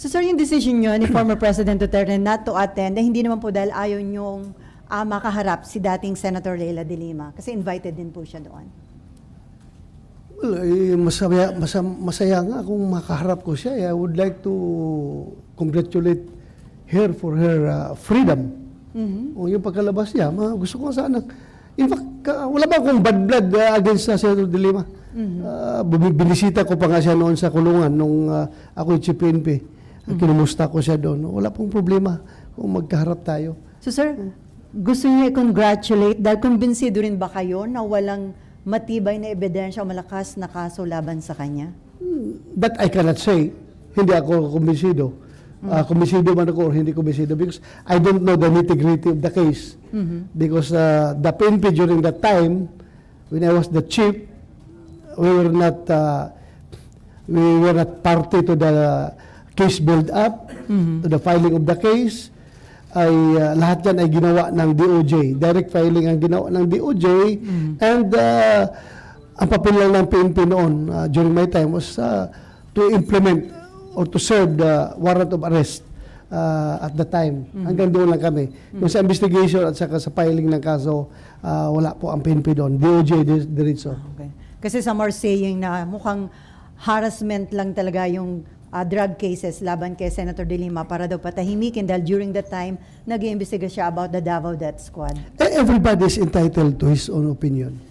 So sir, yung decision nyo ni former President Duterte not to attend, eh, hindi naman po dahil ayaw nyong ah, makaharap si dating Senator Leila de Lima kasi invited din po siya doon. Well, eh, masaya, masaya, masaya nga kung makaharap ko siya. I would like to congratulate her for her uh, freedom. Mhm. O yung pagkalabas niya, ma, gusto ko sana. In fact, ka- wala ba akong bad blood uh, against sa Senator De Lima? Uh, bumi- binisita ko pa nga siya noon sa kulungan nung uh, ako yung Chief PNP. Uh, Kinumusta ko siya doon. Wala pong problema kung magkaharap tayo. So sir, gusto niyo i-congratulate dahil kumbinsido rin ba kayo na walang matibay na ebidensya o malakas na kaso laban sa kanya? That I cannot say. Hindi ako kumbinsido. Uh, kumbinsido man ako or hindi kumbinsido because I don't know the nitty-gritty of the case. Because uh, the PNP during that time, when I was the chief, we were not uh, we were not party to the case build-up, to the filing of the case. Ay uh, lahat yan ay ginawa ng DOJ. Direct filing ang ginawa ng DOJ. And uh, ang papel lang ng PNP noon uh, during my time was uh, to implement or to serve the warrant of arrest uh, at the time. Hanggang doon lang kami. Yung sa investigation at saka sa filing ng kaso, uh, wala po ang PNP doon. DOJ di- diretso. Okay. Kasi some are saying na mukhang harassment lang talaga yung ah, drug cases laban kay Senator De Lima para daw patahimikin dahil during that time nag-iimbestiga siya about the Davao Death Squad. Eh, Everybody is entitled to his own opinion.